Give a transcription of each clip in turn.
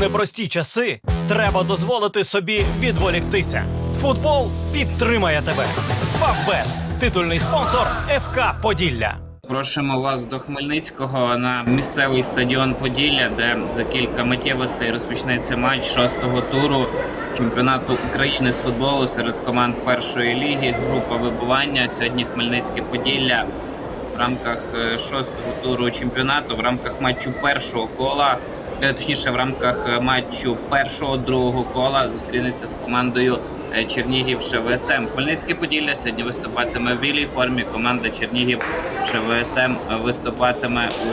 непрості часи треба дозволити собі відволіктися. Футбол підтримає тебе. Фавбет титульний спонсор ФК Поділля. Просимо вас до Хмельницького на місцевий стадіон Поділля, де за кілька миттєвостей розпочнеться матч шостого туру чемпіонату України з футболу серед команд першої ліги. Група вибування. Сьогодні Хмельницьке Поділля в рамках е, шостого туру чемпіонату, в рамках матчу першого кола, точніше, в рамках е, матчу першого другого кола зустрінеться з командою е, Чернігів ШВСМ. Хмельницьке Поділля сьогодні виступатиме в білій формі. Команда Чернігів ШВСМ виступатиме у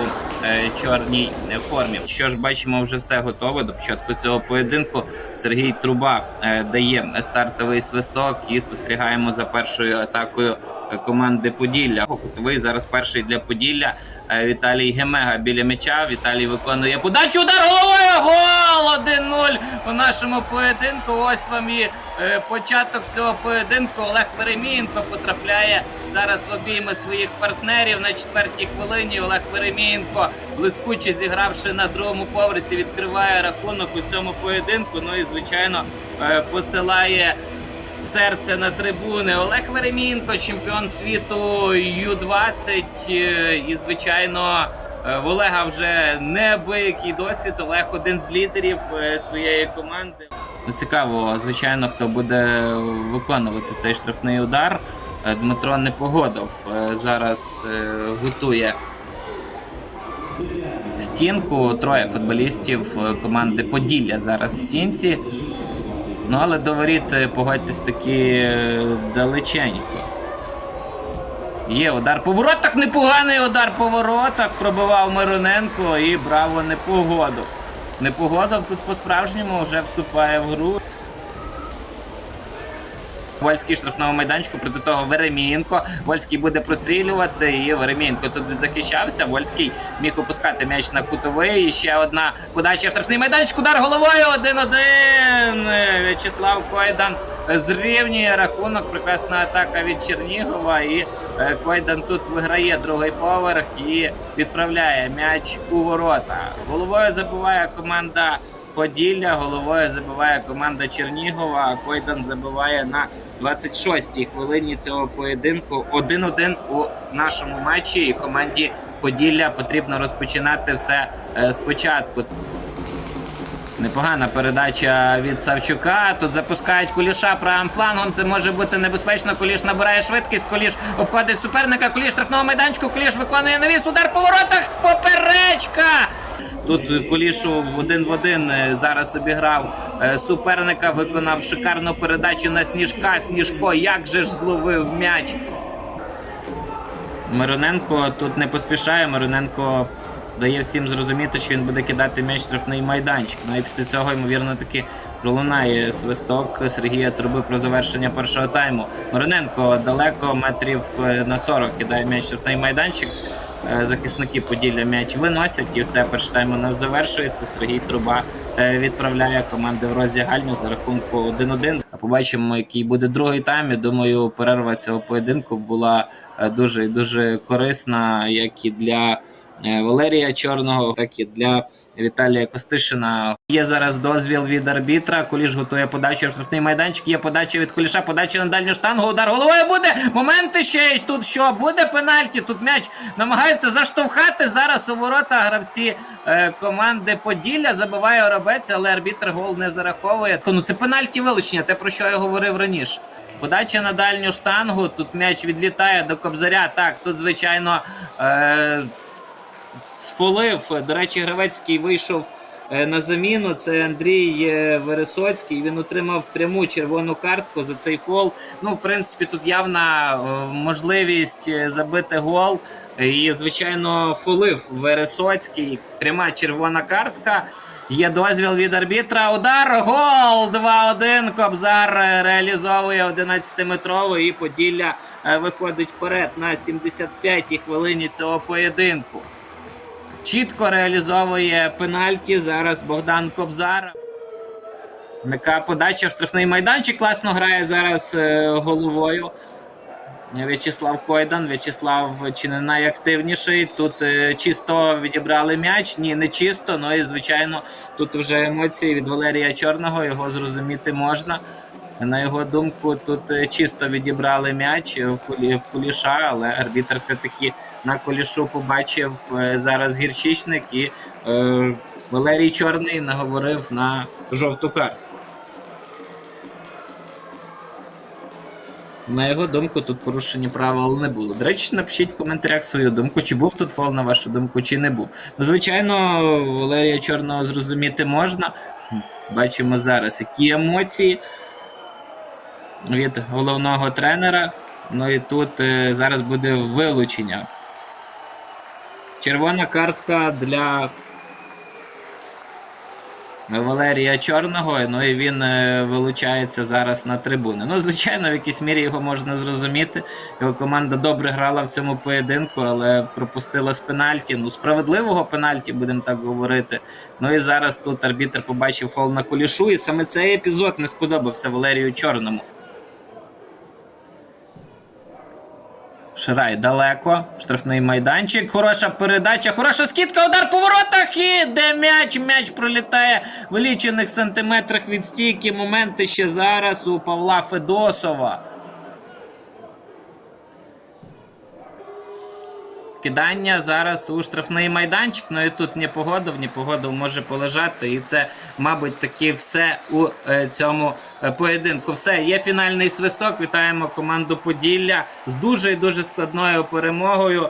е, чорній е, формі. Що ж, бачимо, вже все готове. До початку цього поєдинку Сергій Труба е, дає стартовий свисток і спостерігаємо за першою атакою е, команди Поділля. Кутовий зараз перший для Поділля. Е, Віталій Гемега біля м'яча. Віталій виконує подачу. Удар головою. Гол 1-0 у нашому поєдинку. Ось вам і е, початок цього поєдинку. Олег Веремієнко потрапляє зараз в обійми своїх партнерів на четвертій хвилині. Олег Веремієнко, блискуче зігравши на другому поверсі, відкриває рахунок у цьому поєдинку. Ну і звичайно е, посилає серце на трибуни. Олег Веремінко, чемпіон світу Ю-20. е, І, звичайно, в Олега вже неабиякий досвід. Олег один з лідерів е, своєї команди. Ну, цікаво, звичайно, хто буде виконувати цей штрафний удар. Е, Дмитро Непогодов е, зараз е, готує стінку. Троє футболістів е, команди Поділля зараз в стінці. Ну, але до воріт, е, погодьтесь таки е, далеченько. Є удар по воротах, непоганий удар по воротах. Пробивав Мироненко і браво непогоду. Непогода тут по-справжньому вже вступає в гру. Вольський штрафного майданчику проти того Веремієнко. Вольський буде прострілювати, і Веремієнко тут захищався. Вольський міг опускати м'яч на кутовий. І ще одна подача в штрафний майданчик. Удар головою 1-1. В'ячеслав Койдан зрівнює рахунок. Прекрасна атака від Чернігова. І е, Койдан тут виграє другий поверх і відправляє м'яч у ворота. Головою забуває команда. Поділля головою забиває команда Чернігова. а Койдан забиває на 26-й хвилині цього поєдинку. 1-1 у нашому матчі. І команді Поділля потрібно розпочинати все е, спочатку. Непогана передача від Савчука. Тут запускають куліша правим флангом. Це може бути небезпечно. Куліш набирає швидкість. Куліш обходить суперника. Куліш штрафного майданчику. Куліш виконує навіс. Удар по воротах. Поперечка. Тут Кулішу один в один е, зараз обіграв е, суперника. Виконав шикарну передачу на сніжка. Сніжко як же ж зловив м'яч. Мироненко тут не поспішає. Мироненко дає всім зрозуміти, що він буде кидати м'яч штрафний майданчик. Ну і після цього, ймовірно, таки пролунає свисток Сергія Труби про завершення першого тайму. Мироненко далеко, метрів е, на 40 кидає м'яч штрафний майданчик. Е, Захисники Поділля м'яч виносять і все, перший тайм у нас завершується. Сергій Труба е, відправляє команди в роздягальню за рахунку 1-1. Побачимо, який буде другий тайм. Я думаю, перерва цього поєдинку була е, дуже і дуже корисна, як і для Валерія Чорного, так і для Віталія Костишина. Є зараз дозвіл від арбітра. Куліш готує подачу штрафний майданчик. Є подача від Куліша, подача на дальню штангу. Удар головою буде. Моменти ще тут що буде пенальті. Тут м'яч намагається заштовхати зараз у ворота гравці е, команди Поділля. Забиває Оробець, але арбітр гол не зараховує. Ну це пенальті вилучення, те про що я говорив раніше. Подача на дальню штангу. Тут м'яч відлітає до кобзаря. Так, тут звичайно. Е- сфолив. До речі, Гравецький вийшов е, на заміну. Це Андрій е, Вересоцький. Він отримав пряму червону картку за цей фол. Ну, в принципі, тут явна е, можливість забити гол. І, звичайно, фолив Вересоцький. Пряма червона картка. Є дозвіл від арбітра. Удар, гол! 2-1. Кобзар реалізовує 11-метровий і Поділля виходить вперед на 75-й хвилині цього поєдинку. Чітко реалізовує пенальті. Зараз Богдан Кобзар. М'яка подача в штрафний майданчик. Класно грає зараз е, головою. В'ячеслав Койдан. В'ячеслав чи не найактивніший. Тут е, чисто відібрали м'яч. Ні, не чисто. Ну і звичайно, тут вже емоції від Валерія Чорного. Його зрозуміти можна. На його думку, тут е, чисто відібрали м'яч в куліша, але арбітр все-таки на кулішу побачив е, зараз гірчичник і е, Валерій Чорний наговорив на жовту карту. На його думку, тут порушення правил не було. До речі, напишіть в коментарях свою думку, чи був тут фол, на вашу думку, чи не був. Ну, звичайно, Валерія Чорного зрозуміти можна. Бачимо зараз, які емоції від головного тренера. Ну і тут е, зараз буде вилучення. Червона картка для Валерія Чорного. Ну і він е, вилучається зараз на трибуни. Ну, звичайно, в якійсь мірі його можна зрозуміти. Його команда добре грала в цьому поєдинку, але пропустила з пенальті. Ну, справедливого пенальті, будемо так говорити. Ну і зараз тут арбітр побачив фол на кулішу, і саме цей епізод не сподобався Валерію Чорному. Ширай далеко. Штрафний майданчик. Хороша передача. Хороша скидка. Удар по воротах. І де м'яч? М'яч пролітає в лічених сантиметрах від стійки. Моменти ще зараз у Павла Федосова. Кидання зараз у штрафний майданчик. Ну і тут не погодив, ні погодив може полежати. І це, мабуть, таки все у е, цьому е, поєдинку. Все, є фінальний свисток. Вітаємо команду Поділля з дуже дуже складною перемогою.